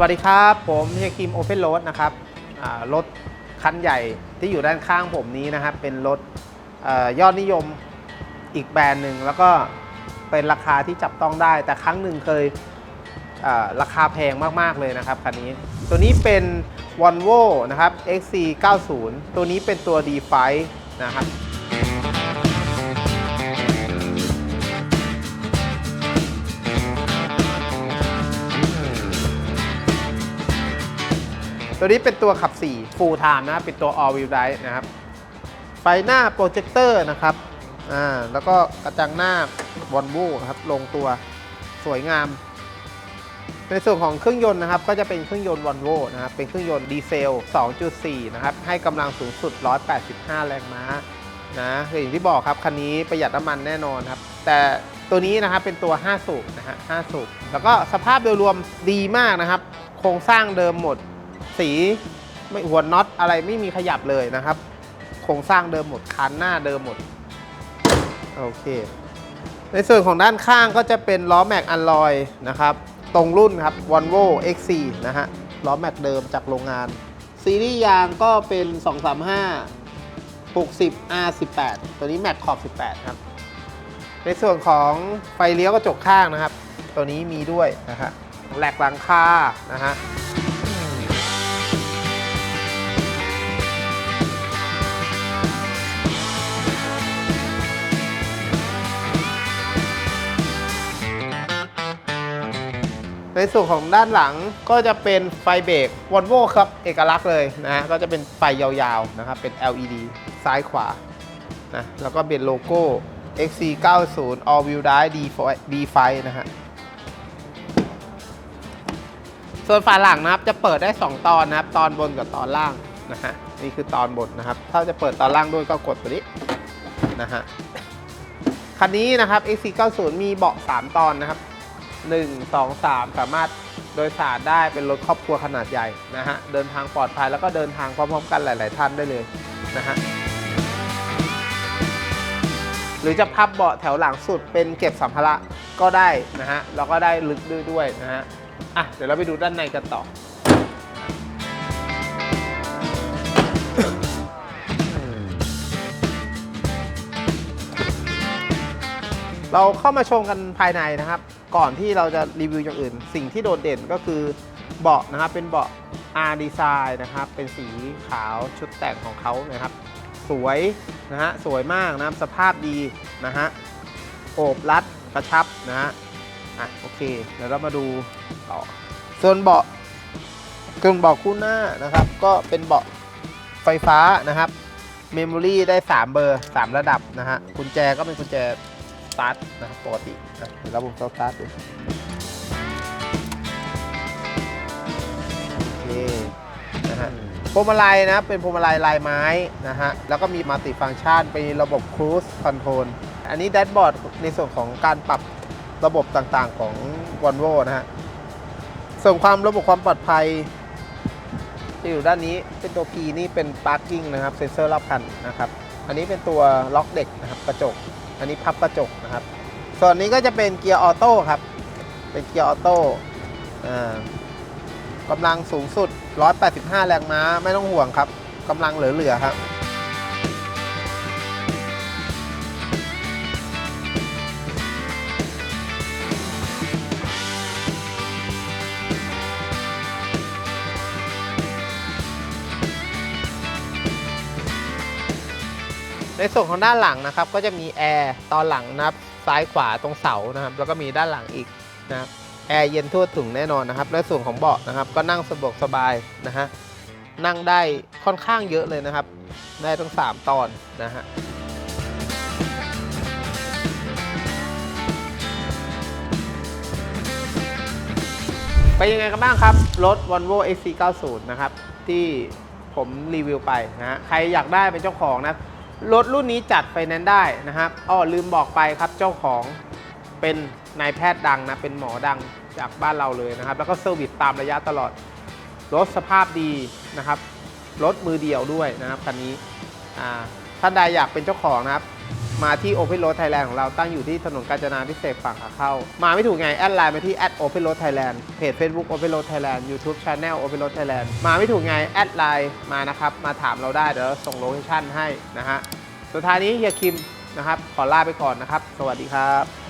วัสดีครับ ผมเฮียคิมโอเพนโรดนะครับรถคันใหญ่ที่อยู่ด้านข้างผมนี้นะครับ เป็นรถอยอดนิยมอีกแบรนด์หนึ่งแล้วก็เป็นราคาที่จับต้องได้ แต่ครั้งหนึ่งเคยราคาแพงมาก ๆ เลยนะครับคันนี้ ตัวนี้เป็น Volvo นะครับ XC90 ตัวนี้เป็นตัว D5 นะครับ ตัวนี้เป็นตัวขับ 4 full time นะเป็นตัว all wheel drive นะครับ ไฟหน้าโปรเจคเตอร์นะครับอ่าแล้วก็กระจังหน้า Volvo ครับลงตัวสวยงาม ในส่วนของเครื่องยนต์นะครับ ก็จะเป็นเครื่องยนต์ Volvo นะครับเป็นเครื่องยนต์ดีเซล 2.4 นะครับ ให้กำลังสูงสุด 185 แรงม้านะคืออย่างที่บอกครับคันนี้ประหยัดน้ำมันแน่นอนครับ แต่ตัวนี้นะครับเป็นตัว 5 สูบนะฮะ 5 สูบ แล้วก็สภาพโดยรวมดีมากนะครับ โครงสร้างเดิมหมด สีไม่หัวน็อตอะไรไม่มีขยับเลยนะครับ โครงสร้างเดิมหมดคันหน้าเดิมหมด โอเค ในส่วนของด้านข้างก็จะเป็นล้อแม็กอันลอยนะครับ ตรงรุ่นครับ Volvo X4 นะฮะ ล้อแม็กเดิมจากโรงงาน ซีรีส์ยางก็เป็น 235 60 R18 ตัวนี้แม็กขอบ 18 ครับ ในส่วนของไฟเลี้ยวกระจกข้างนะครับ ตัวนี้มีด้วยนะฮะแหลกหลังคานะฮะ ในส่วนของด้านหลังก็จะเป็นไฟเบรก Volvo ครับเอกลักษณ์เลยนะฮะก็จะเป็นไฟยาวๆนะครับเป็น LED ซ้ายขวานะแล้วก็เป็นโลโก้ XC90 All Wheel Drive D5 นะฮะส่วนฝาหลังนะครับจะเปิดได้ 2 ตอนนะครับ ตอนบนกับตอนล่างนะฮะนี่คือตอนบนนะครับ ถ้าจะเปิดตอนล่างด้วยก็กดตัวนี้นะฮะคันนี้นะครับ XC90 มีเบาะ 3 ตอนนะครับ 1 2 3 สามารถโดยสารได้เป็นรถครอบครัวขนาดใหญ่นะฮะ เดินทางปลอดภัยแล้วก็เดินทางพร้อมๆกันหลาย ๆ ท่านได้เลยนะฮะ หรือจะพับเบาะแถวหลังสุดเป็นเก็บสัมภาระก็ได้นะฮะ แล้วก็ได้ลึกด้วยด้วยนะฮะ อะ เดี๋ยวเราไปดูด้านในกันต่อเราเข้ามาชมกันภายในนะครับ ก่อนที่เราจะรีวิวอย่างอื่น สิ่งที่โดดเด่นก็คือเบาะนะครับเป็นเบาะ R Design นะครับเป็นสีขาวชุดแต่งของเขานะครับ สวยนะฮะสวยมากนะครับสภาพดีนะฮะโอบรัดกระชับนะฮะอะโอเคเดี๋ยวเรามาดูต่อส่วนเบาะเครื่องเบาะคู่หน้านะครับ ก็เป็นเบาะไฟฟ้านะครับเมมโมรี่ได้ 3 เบอร์ 3 ระดับนะฮะกุญแจก็เป็นกุญแจ ตาร์ทนะครับปกตินะเดี๋ยวเราผมสตาร์ทดูโอเคนะฮะพวงมาลัยนะเป็นพวงมาลัยลายไม้นะฮะแล้วก็มีมัลติฟัง c t ชันเป็นระบบครู i คอนโทรลอันนี้แดชบอร์ดในส่วนของการปรับระบบต่างๆของ Volvo นะฮะส่วนความระบบความปลอดภัยที่อยู่ด้านนี้เป็นตัว P นี่เป็น parking นะครับเซ็นเซอร์รอบคันนะครับ อันนี้เป็นตัวล็อกเด็กนะครับกระจก อันนี้พับกระจกนะครับ ส่วนนี้ก็จะเป็นเกียร์ออโต้ครับ เป็นเกียร์ออโต้อ่ากำลังสูงสุด 185 แรงม้า ไม่ต้องห่วงครับ กำลังเหลือๆครับ ในส่วนของด้านหลังนะครับ ก็จะมีแอร์ตอนหลังนะครับซ้ายขวาตรงเสานะครับ แล้วก็มีด้านหลังอีกนะครับแอร์เย็นทั่วถึงแน่นอนนะครับในส่วนของเบาะนะครับ ก็นั่งสะดวกสบายนะฮะนั่งได้ค่อนข้างเยอะเลยนะครับ ได้ทั้ง 3 ตอนนะฮะไปยังไงกันบ้างครับ รถ Volvo XC90 นะครับ ที่ผมรีวิวไปนะฮะใครอยากได้เป็นเจ้าของนะ รถรุ่นนี้จัดไฟแนนซ์ได้นะครับอ้อลืมบอกไปครับเจ้าของเป็นนายแพทย์ดังนะ เป็นหมอดังจากบ้านเราเลยนะครับ แล้วก็เซอร์วิสตามระยะตลอด รถสภาพดีนะครับ รถมือเดียวด้วยนะครับคันนี้ท่านใดอยากเป็นเจ้าของนะครับ มาที่ Open Road Thailand ของเราตั้งอยู่ที่ถนนกาญจนาพิเศษฝั่งขาเข้า มาไม่ถูกไง แอดไลน์มาที่ Open Road Thailand เพจ Facebook Open Road Thailand YouTube Channel Open Road Thailand มาไม่ถูกไง แอดไลน์มานะครับ มาถามเราได้ เดี๋ยวส่งโลเคชั่นให้นะฮะสุดท้ายนี้เฮียคิมนะครับ ขอลาไปก่อนนะครับ สวัสดีครับ